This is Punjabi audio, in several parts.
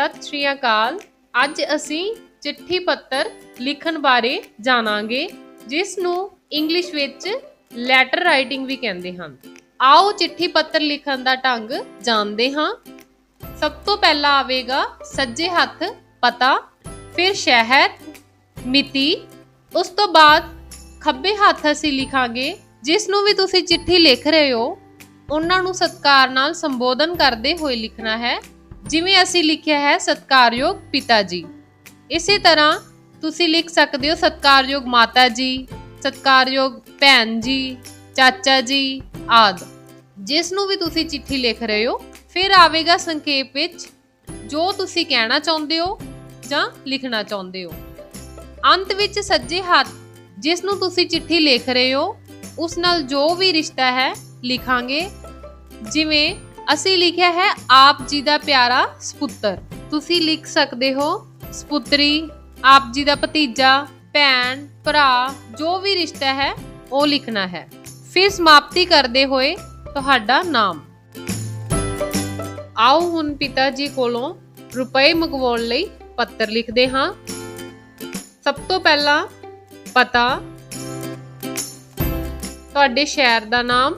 ਸਤਿ ਸ਼੍ਰੀ ਅਕਾਲ। ਅੱਜ ਅਸੀਂ ਚਿੱਠੀ ਪੱਤਰ ਲਿਖਣ ਬਾਰੇ ਜਾਣਾਂਗੇ, ਜਿਸ ਨੂੰ ਇੰਗਲਿਸ਼ ਵਿੱਚ ਲੈਟਰ ਰਾਈਟਿੰਗ ਵੀ ਕਹਿੰਦੇ ਹਨ। ਆਓ ਚਿੱਠੀ ਪੱਤਰ ਲਿਖਣ ਦਾ ਢੰਗ ਜਾਣਦੇ ਹਾਂ। ਸਭ ਤੋਂ ਪਹਿਲਾਂ ਆਵੇਗਾ ਸੱਜੇ ਹੱਥ ਪਤਾ, ਫਿਰ ਸ਼ਹਿਰ, ਮਿਤੀ, ਉਸ ਤੋਂ ਬਾਅਦ ਖੱਬੇ ਹੱਥ ਅਸੀਂ ਲਿਖਾਂਗੇ, ਜਿਸ ਨੂੰ ਵੀ ਤੁਸੀਂ ਚਿੱਠੀ ਲਿਖ ਰਹੇ ਹੋ। ਉਹਨਾਂ ਨੂੰ ਸਤਕਾਰ ਨਾਲ ਸੰਬੋਧਨ ਕਰਦੇ ਹੋਏ ਲਿਖਣਾ ਹੈ। ਜਿਵੇਂ ਅਸੀਂ ਲਿਖਿਆ ਹੈ, ਸਤਕਾਰਯੋਗ ਪਿਤਾ ਜੀ ਇਸੇ ਤਰ੍ਹਾਂ ਤੁਸੀਂ ਲਿਖ ਸਕਦੇ ਹੋ, ਸਤਕਾਰਯੋਗ ਮਾਤਾ ਜੀ ਸਤਕਾਰਯੋਗ ਭੈਣ ਜੀ ਚਾਚਾ ਜੀ ਆਦ। ਜਿਸ ਨੂੰ ਵੀ ਤੁਸੀਂ ਚਿੱਠੀ ਲਿਖ ਰਹੇ ਹੋ, ਫਿਰ ਆਵੇਗਾ ਸੰਖੇਪ ਵਿੱਚ ਜੋ ਤੁਸੀਂ ਕਹਿਣਾ ਚਾਹੁੰਦੇ ਹੋ ਜਾਂ ਲਿਖਣਾ ਚਾਹੁੰਦੇ ਹੋ। ਅੰਤ ਵਿੱਚ ਸੱਜੇ ਹੱਥ ਜਿਸ ਨੂੰ ਤੁਸੀਂ ਚਿੱਠੀ ਲਿਖ ਰਹੇ ਹੋ, ਉਸ ਨਾਲ ਜੋ ਵੀ ਰਿਸ਼ਤਾ ਹੈ, ਲਿਖਾਂਗੇ। ਜਿਵੇਂ ਅਸੀਂ ਲਿਖਿਆ ਹੈ ਆਪ ਜੀ ਦਾ ਪਿਆਰਾ ਸਪੁੱਤਰ। ਤੁਸੀਂ ਲਿਖ ਸਕਦੇ ਹੋ ਸਪੁੱਤਰੀ, ਆਪ ਜੀ ਦਾ ਭਤੀਜਾ, ਭੈਣ, ਭਰਾ, ਜੋ ਵੀ ਰਿਸ਼ਤਾ ਹੈ, ਉਹ ਲਿਖਣਾ ਹੈ। ਫਿਰ ਸਮਾਪਤੀ ਕਰਦੇ ਹੋਏ ਤੁਹਾਡਾ ਨਾਮ। ਆਓ ਹੁਣ ਪਿਤਾ ਜੀ ਕੋਲੋਂ ਰੁਪਏ ਮੰਗਵਾਉਣ ਲਈ ਪੱਤਰ ਲਿਖਦੇ ਹਾਂ। ਸਭ ਤੋਂ ਪਹਿਲਾਂ ਪਤਾ ਤੁਹਾਡੇ ਸ਼ਹਿਰ ਦਾ ਨਾਮ।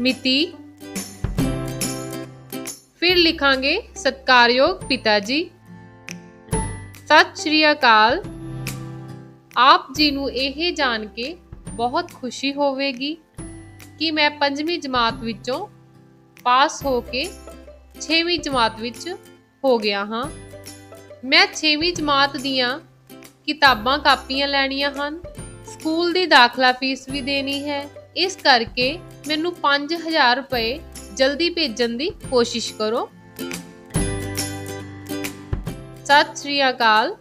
ਮਿਤੀ ਫਿਰ ਲਿਖਾਂਗੇ ਸਤਕਾਰਯੋਗ ਪਿਤਾ ਜੀ ਸਤਿ ਸ਼੍ਰੀ ਅਕਾਲ। ਆਪ ਜੀ ਨੂੰ ਇਹ ਜਾਣ ਕੇ ਬਹੁਤ ਖੁਸ਼ੀ ਹੋਵੇਗੀ ਕਿ ਮੈਂ ਪੰਜਵੀਂ ਜਮਾਤ ਵਿੱਚੋਂ ਪਾਸ ਹੋ ਕੇ 6ਵੀਂ ਜਮਾਤ ਵਿੱਚ ਹੋ ਗਿਆ ਹਾਂ। ਮੈਂ 6ਵੀਂ ਜਮਾਤ ਦੀਆਂ ਕਿਤਾਬਾਂ, ਕਾਪੀਆਂ ਲੈਣੀਆਂ ਹਨ। ਸਕੂਲ ਦੀ ਦਾਖਲਾ ਫੀਸ ਵੀ ਦੇਣੀ ਹੈ। ਇਸ ਕਰਕੇ ਮੈਨੂੰ 5000 ਰੁਪਏ ਜਲਦੀ ਭੇਜਣ ਦੀ ਕੋਸ਼ਿਸ਼ ਕਰੋ। ਸਤਿ ਸ਼੍ਰੀ ਅਕਾਲ।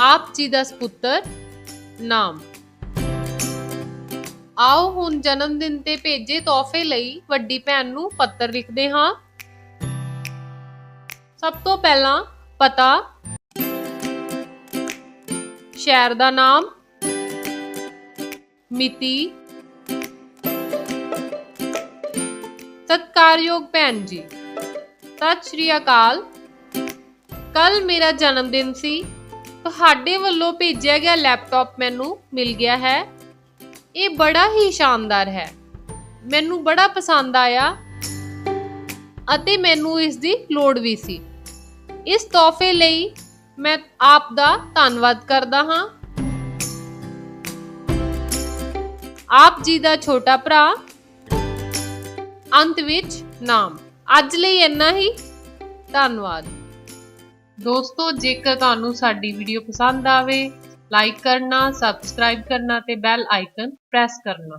ਆਪ ਜੀ ਦਾ ਸੁਪੁੱਤਰ ਨਾਮ। ਆਓ ਹੁਣ ਜਨਮ ਦਿਨ ਤੇ ਭੇਜੇ ਤੋਹਫੇ ਲਈ ਵੱਡੀ ਭੈਣ ਨੂੰ ਪੱਤਰ ਲਿਖਦੇ ਹਾਂ। ਸਭ ਤੋਂ ਪਹਿਲਾਂ ਪਤਾ ਸ਼ਹਿਰ ਦਾ ਨਾਮ, ਮਿਤੀ ਸਤਕਾਰਯੋਗ ਭੈਣ ਜੀ। ਸਤਿ ਸ਼੍ਰੀ ਅਕਾਲ। ਕੱਲ ਮੇਰਾ ਜਨਮ ਦਿਨ ਸੀ। ਤੁਹਾਡੇ ਵੱਲੋਂ ਭੇਜਿਆ ਗਿਆ ਲੈਪਟਾਪ ਮੈਨੂੰ ਮਿਲ ਗਿਆ ਹੈ। ਇਹ ਬੜਾ ਹੀ ਸ਼ਾਨਦਾਰ ਹੈ। ਮੈਨੂੰ ਬੜਾ ਪਸੰਦ ਆਇਆ ਅਤੇ ਮੈਨੂੰ ਇਸ ਦੀ ਲੋੜ ਵੀ ਸੀ। ਇਸ ਤੋਹਫੇ ਲਈ ਮੈਂ ਆਪ ਦਾ ਧੰਨਵਾਦ ਕਰਦਾ ਹਾਂ। ਆਪ ਜੀ ਦਾ ਛੋਟਾ ਭਰਾ ਅੰਤ ਵਿੱਚ ਨਾਮ। ਅੱਜ ਲਈ ਇੰਨਾ ਹੀ। ਧੰਨਵਾਦ। ਦੋਸਤੋ, ਜੇਕਰ ਤੁਹਾਨੂੰ ਸਾਡੀ ਵੀਡੀਓ ਪਸੰਦ ਆਵੇ ਲਾਈਕ ਕਰਨਾ ਸਬਸਕ੍ਰਾਈਬ ਕਰਨਾ ਤੇ ਬੈਲ ਆਈਕਨ ਪ੍ਰੈਸ ਕਰਨਾ।